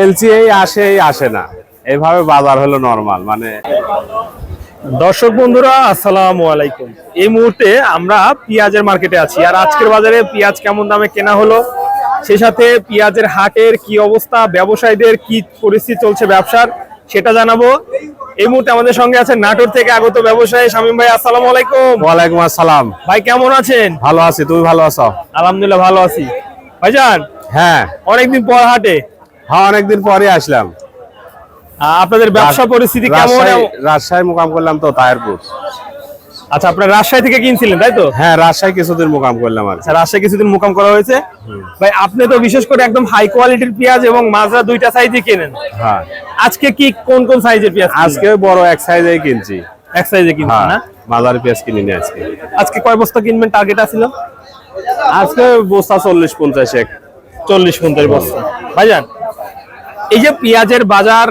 LC এই আসে এই আসে না। এইভাবে বাজার হলো নরমাল মানে দর্শক বন্ধুরা আসসালামু আলাইকুম। এই মুহূর্তে আমরা পেঁয়াজের মার্কেটে আছি। আর আজকের বাজারে পেঁয়াজ কেমন দামে কেনা হলো? সেই সাথে পেঁয়াজের হাটের কি অবস্থা ব্যবসায়ীদের কি পরিস্থিতি চলছে ব্যবসার সেটা জানাব। এই মুহূর্তে আমাদের সঙ্গে আছে নাটোর থেকে আগত ব্যবসায়ী শামীম ভাই আসসালামু আলাইকুম। ওয়ালাইকুম আসসালাম। ভাই কেমন আছেন? ভালো আছি তুমি ভালো আছো? আলহামদুলিল্লাহ ভালো আছি। ভাইজান হ্যাঁ। অনেকদিন পর হাটে? হ্যাঁ অনেকদিন পরে আসলাম। আপনাদের ব্যবসা পরিস্থিতি কেমন রাজশাহী- মোকাম করলাম তো তাহেরপুর। আচ্ছা আপনার রাজশাহী থেকে কিনছিলেন তাই তো? হ্যাঁ রাজশাহী কিছুদিন মোকাম করলাম আর আচ্ছা রাজশাহী কিছুদিন মোকাম করা হয়েছে। ভাই আপনি তো বিশেষ করে একদম হাই কোয়ালিটির পেঁয়াজ এবং মাজরা দুইটা সাইজে কেনেন। হ্যাঁ। আজকে কি কোন কোন সাইজের পেঁয়াজ আজকে বড় এক সাইজেই কিনছি। এক সাইজে কিনছেন হ্যাঁ না? মাদারি পেঁয়াজ কিনি আজকে। আজকে কয় বস্তা কিনবেন? টার্গেট আছিল আজকে বস্তা চল্লিশ পঞ্চাশ এক। চল্লিশ পঞ্চাশ বস্তা। ভাইজান এই যে পেঁয়াজের বাজার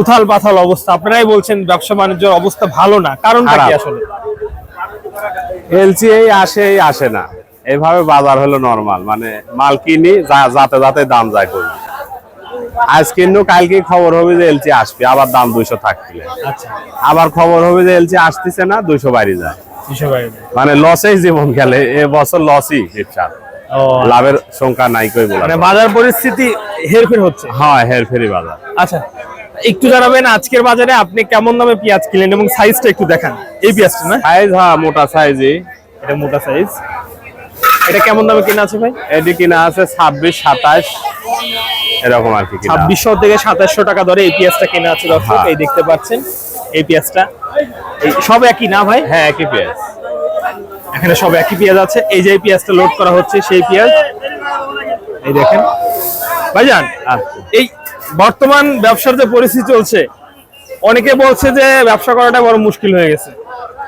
উথাল পাথাল অবস্থা আপনারাই বলছেন ব্যবসা বাণিজ্যের অবস্থা ভালো না কারণটা কি আসলে? আসে না। এইভাবে বাজার হলো নরমাল মানে মাল কিনি যাতে যাতে দাম যায় করি। আজ কিনু কালকে খবর হবে যে এলসি আসবে আবার দাম দুইশো থাকবে আচ্ছা। আবার খবর হবে যে এলসি আসতেছে না দুইশো বাড়ি যায়। মানে লসেই জীবন খেলে এ বছর লসই ব্যবসা লাভের সংখ্যা নাই কই বলা মানে বাজার পরিস্থিতি হেরফের হচ্ছে? হ্যাঁ হেরফেরি বাজার। আচ্ছা একটু জানাবেন আজকের বাজারে আপনি কেমন দামে পেঁয়াজ কিনলেন এবং সাইজটা একটু দেখান। এই পেঁয়াজটা না? সাইজ হ্যাঁ মোটা সাইজই এটা মোটা সাইজ এটা কেমন দামে কিনা আছে ভাই? এটি কিনা আছে ছাব্বিশ সাতাশ। এরকম আর কি। ছাব্বিশশো থেকে সাতাশশো টাকা ধরে এই পেঁয়াজটা কেনা আছে দর্শক হ্যাঁ। এই দেখতে পাচ্ছেন এই পেঁয়াজটা। এই সব একই না ভাই? হ্যাঁ একই পেঁয়াজ। এখানে সব একই পেঁয়াজ আছে। এই যে পেঁয়াজটা লোড করা হচ্ছে সেই পেঁয়াজ। এই দেখেন। ভাইজান আচ্ছা। এই বর্তমান ব্যবসার যে পরিস্থিতি চলছে অনেকে বলছে যে ব্যবসা করাটা বড় মুশকিল হয়ে গেছে।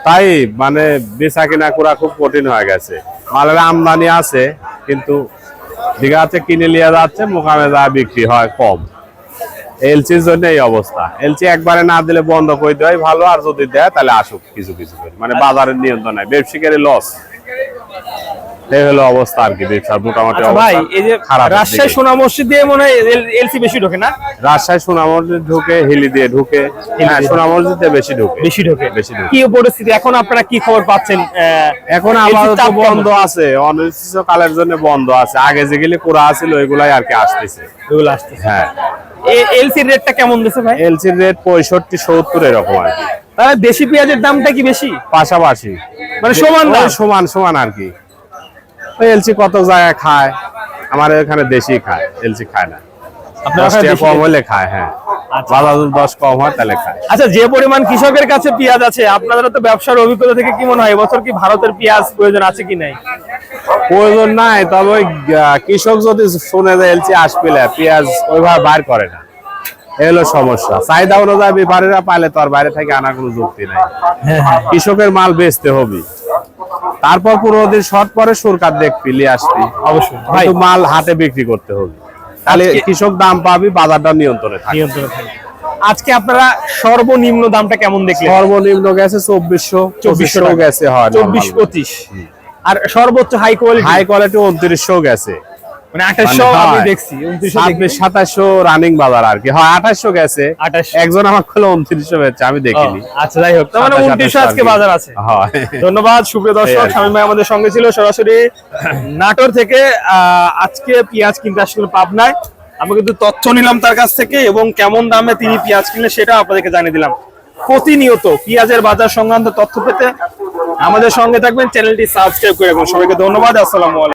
তাই মানে বেচা কিনা করা খুব কঠিন হয়ে গেছে। মালের আমদানি আছে কিন্তু দীঘাতে কিনে নিয়ে যাচ্ছে মোকামে যা বিক্রি হয় কম। এলসির জন্য এই অবস্থা। এলসি একবারে না দিলে বন্ধ করে দেয় ভালো আর যদি দেয় তাহলে আসুক কিছু কিছু করে। মানে বাজারের নিয়ন্ত্রণ নাই ব্যবসায়ীর লস এই হলো অবস্থা আর কি ব্যবসার মোটামুটি আচ্ছা ভাই এই যে রাজশাহী সোনা মসজিদ দিয়ে মনে হয় এলসি বেশি ঢোকে না? রাজশাহী সোনা মসজিদ ঢুকে হিলি দিয়ে ঢুকে। সোনা মসজিদ দিয়ে। বেশি ঢুকে। বেশি ঢোকে। বেশি ঢোকে। কি পরিস্থিতি? এখন আপনারা কি খবর পাচ্ছেন? এখন আপাতত বন্ধ আছে অনিশ্চিত কালের জন্য বন্ধ আছে। আগে যেগুলি কোরা আছিল ওইগুলাই আর কি আসতেছে। আসতেছে। হ্যাঁ। এলসির রেটটা কেমন দিছে ভাই? এলসির রেট পঁয়ষট্টি সত্তর এরকম আর কি। তাহলে দেশি পেঁয়াজের দামটা কি বেশি? পাশাপাশি। মানে সমান সমান সমান আর কি। ওই এলসি কত জায়গায় খায়। আমার এখানে দেশি খায় এলসি খায় না। কম? হলে খায় হ্যাঁ। আচ্ছা। কম হয় তাহলে খায়। আচ্ছা যে পরিমাণ কৃষকের কাছে পেঁয়াজ আছে আপনাদের তো ব্যবসার অভিজ্ঞতা থেকে কি মনে হয়? এবছর কি ভারতের পেঁয়াজ প্রয়োজন আছে কি নাই? প্রয়োজন নাই তবে কৃষক যদি শুনে যে এলসি আসবে পেঁয়াজ ওইভাবে বাইর করে না। এই হলো সমস্যা। চাহিদা অনুযায়ী ব্যাপারীরা পাইলে তো আর বাইরে থেকে আনার কোনো যুক্তি নাই। কৃষকের মাল বেচতে হবে। তারপর পনেরো দিন শর্ট পরে সরকার দেখবি নিয়ে আসবি। অবশ্যই। মাল হাতে বিক্রি করতে হবে। তাহলে কৃষক দাম পাবি বাজারটা নিয়ন্ত্রণে নিয়ন্ত্রণে থাকে আজকে আপনারা সর্বনিম্ন দামটা কেমন দেখলেন? সর্বনিম্ন গেছে চব্বিশশো চব্বিশশো গেছে হয় চব্বিশ পঁচিশ। আর সর্বোচ্চ হাই কোয়ালিটি হাই কোয়ালিটি উনত্রিশশো গেছে। মানে মানে আমি দেখছি রানিং বাজার আর কি। হয় গেছে। একজন আমার খোলা আমি দেখিনি। আচ্ছা যাই হোক মানে সাতাশ, উনত্রিশশো আঠাশ আজকে বাজার আছে। হয়। ধন্যবাদ সুপ্রিয় দর্শক এই আর কি। স্বামী ভাই আমাদের সঙ্গে ছিল সরাসরি। নাটোর থেকে আহ, আজকে পেঁয়াজ কিনতে আসলে পাবনায়। আমি কিন্তু তথ্য নিলাম তার কাছ থেকে এবং কেমন দামে তিনি পেঁয়াজ কিনলে সেটা আপনাদেরকে জানিয়ে দিলাম। প্রতিনিয়ত পেঁয়াজের বাজার সংক্রান্ত তথ্য পেতে আমাদের সঙ্গে থাকবেন চ্যানেলটি সাবস্ক্রাইব করে এবং সবাইকে ধন্যবাদ আসসালামু